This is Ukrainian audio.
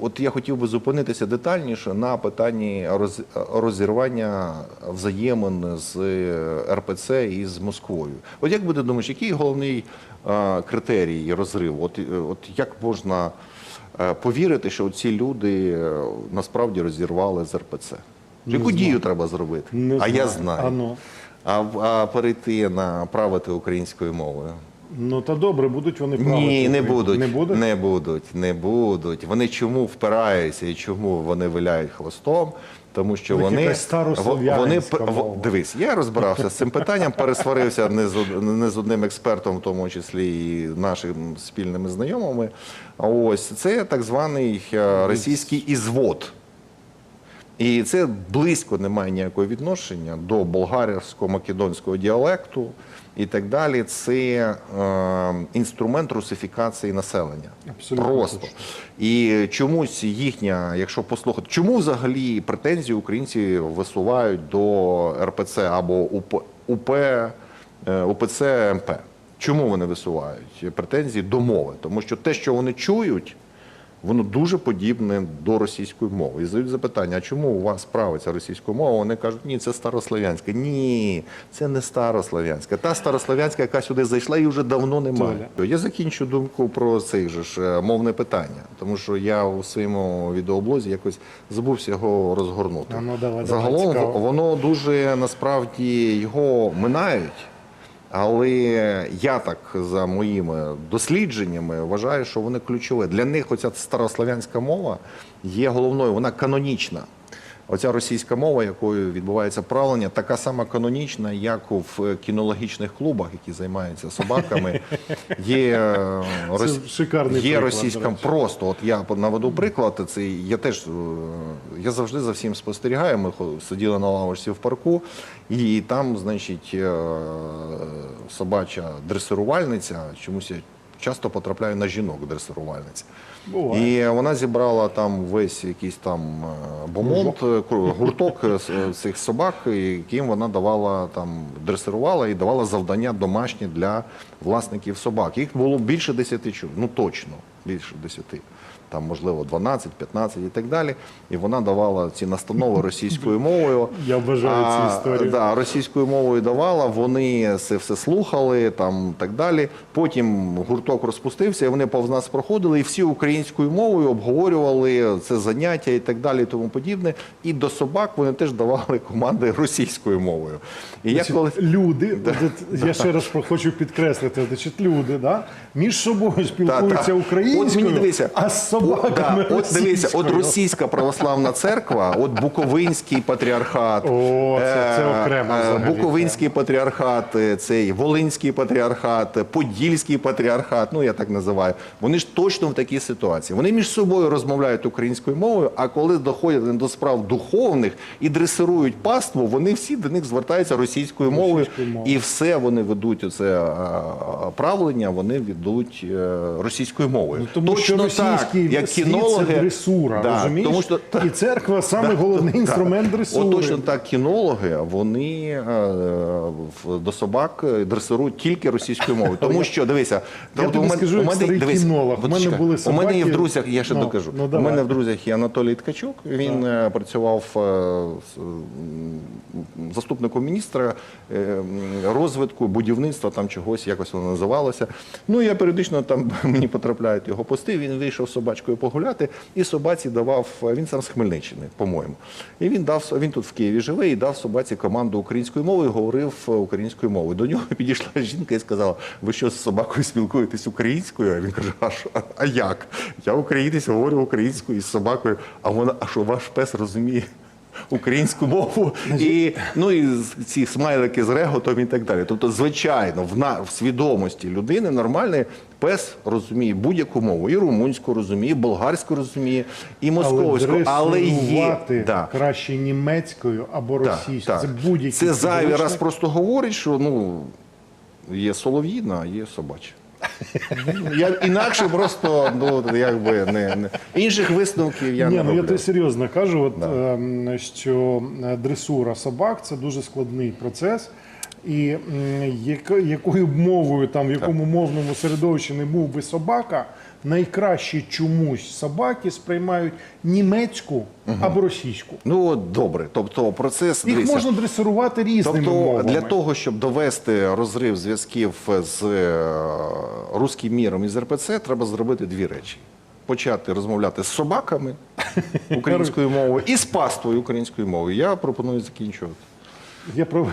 От я хотів би зупинитися детальніше на питанні розірвання взаємин з РПЦ і з Москвою. От як ти думаєш, який головний е, критерій розриву? От, е, от як можна е, повірити, що ці люди насправді розірвали з РПЦ? Яку дію треба зробити? Не а я знаю. знаю. А ну? А, а перейти на правити українською мовою? Ну та добре, будуть вони правити. Ні, не будуть. Не будуть? Не будуть, не будуть. Вони чому впираються і чому вони виляють хвостом? Тому що вони вони мова. дивись, я розбирався з цим питанням, пересварився не з, не з одним експертом, в тому числі і нашими спільними знайомими. Ось це так званий е, російський ізвод. І це близько не має ніякого відношення до болгарсько-македонського діалекту і так далі. Це е, інструмент русифікації населення. Абсолютно Просто. точно. І чомусь їхня, якщо послухати, чому взагалі претензії українці висувають до РПЦ або УП, УП, е, УПЦ МП? Чому вони висувають претензії до мови? Тому що те, що вони чують, воно дуже подібне до російської мови. І задають запитання: а чому у вас правиться російська мова? Вони кажуть, ні, це старослов'янська. Ні, це не старослов'янська. Та старослов'янська, яка сюди зайшла, її вже давно немає. Я закінчу думку про же ж е, мовне питання, тому що я у своєму відеоблозі якось забувся його розгорнути. Ну, давай, давай, Загалом цікаво. воно дуже насправді його минають. Але я так за моїми дослідженнями вважаю, що вони ключові. Для них оця старослов'янська мова є головною, вона канонічна. Оця російська мова, якою відбувається правлення, така сама канонічна, як у в кінологічних клубах, які займаються собаками. Є, е, рос- шикарний є російська просто. От я наведу приклад. Це я теж е, я завжди за всім спостерігаю. Ми сиділи на лавочці в парку, і там, значить, е, собача дресирувальниця. Чомусь часто потрапляю на жінок дресирувальниць. І вона зібрала там весь якийсь там е, бомонд, кру- гурток е, е, цих собак, яким вона давала там дресирувала і давала завдання домашні для власників собак. Їх було більше 10 чоловік, ну точно більше 10. Там, можливо, 12, 15 і так далі. І вона давала ці настанови російською мовою. Я вважаю цю А, історію. Да, російською мовою давала, вони це все слухали, там так далі. Потім гурток розпустився, і вони повз нас проходили, і всі українською мовою обговорювали це заняття і так далі, і тому подібне. І до собак вони теж давали команди російською мовою. І я коли Люди, от, я ще раз хочу підкреслити, значить, люди да, між собою спілкуються та. українською, От мені дивися. а з собаками От, да, от дивися, от російська православна церква, от Буковинський патріархат, О, це- це е, окремо е, взагалі, Буковинський патріархат, е, цей Волинський патріархат, Подільський патріархат, ну я так називаю. Вони ж точно в такій ситуації. Вони між собою розмовляють українською мовою, а коли доходять до справ духовних і дресирують паству, вони всі до них звертаються російською мовою, Російською мовою. і все вони ведуть оце правлення, вони ведуть російською мовою. Ну, тому що російський як кінологи, це дресура, Да, розумієш? тому що І церква саме головний інструмент дресури. От точно так кінологи вони е, до собак е, дресирують тільки російською мовою. Тому що дивися, Я тобі у мене- скажу, у як мене старий дивись, кінолог. У мене були У мене є в друзях, я ще Ну, докажу. ну, у мене в друзях є Анатолій Ткачук. Він працював е, з, заступником міністра розвитку, будівництва там чогось, якось воно називалося. Ну я періодично там мені потрапляють його пости. Він вийшов з собачкою погуляти, і собаці давав. Він сам з Хмельниччини, по-моєму. І він дав він тут в Києві живе і дав собаці команду українською мовою, говорив е, українською мовою. До нього підійшла жінка і сказала: Ви що з собакою спілкуєтесь українською? А він каже: А що, а як? Я українець, говорю українською із собакою. А вона, а що ваш пес розуміє? Українську мову і ну і ці смайлики з реготом і так далі. Тобто, звичайно, в на в свідомості людини нормальної пес розуміє будь-яку мову, і румунську розуміє, і болгарську розуміє, і московську, але, є да, краще німецькою або російською. Це будь-які Це зайвий раз просто говорить, що ну є солов'їна, а є собача. Я інакше просто ну якби не, не інших висновків я Ні, не ну я роблю. серйозно кажу, от, ем, що дресура собак це дуже складний процес. І якою б мовою, там, в якому мовному середовищі не був би собака, найкраще чомусь собаки сприймають німецьку або російську. Ну от добре. Тобто процес Їх дивіться, можна дресирувати різними Тобто мовами. для того, щоб довести розрив зв'язків з е, руським міром і з РПЦ, треба зробити дві речі: почати розмовляти з собаками українською мовою і з паствою українською мовою. Я пропоную закінчувати. Я про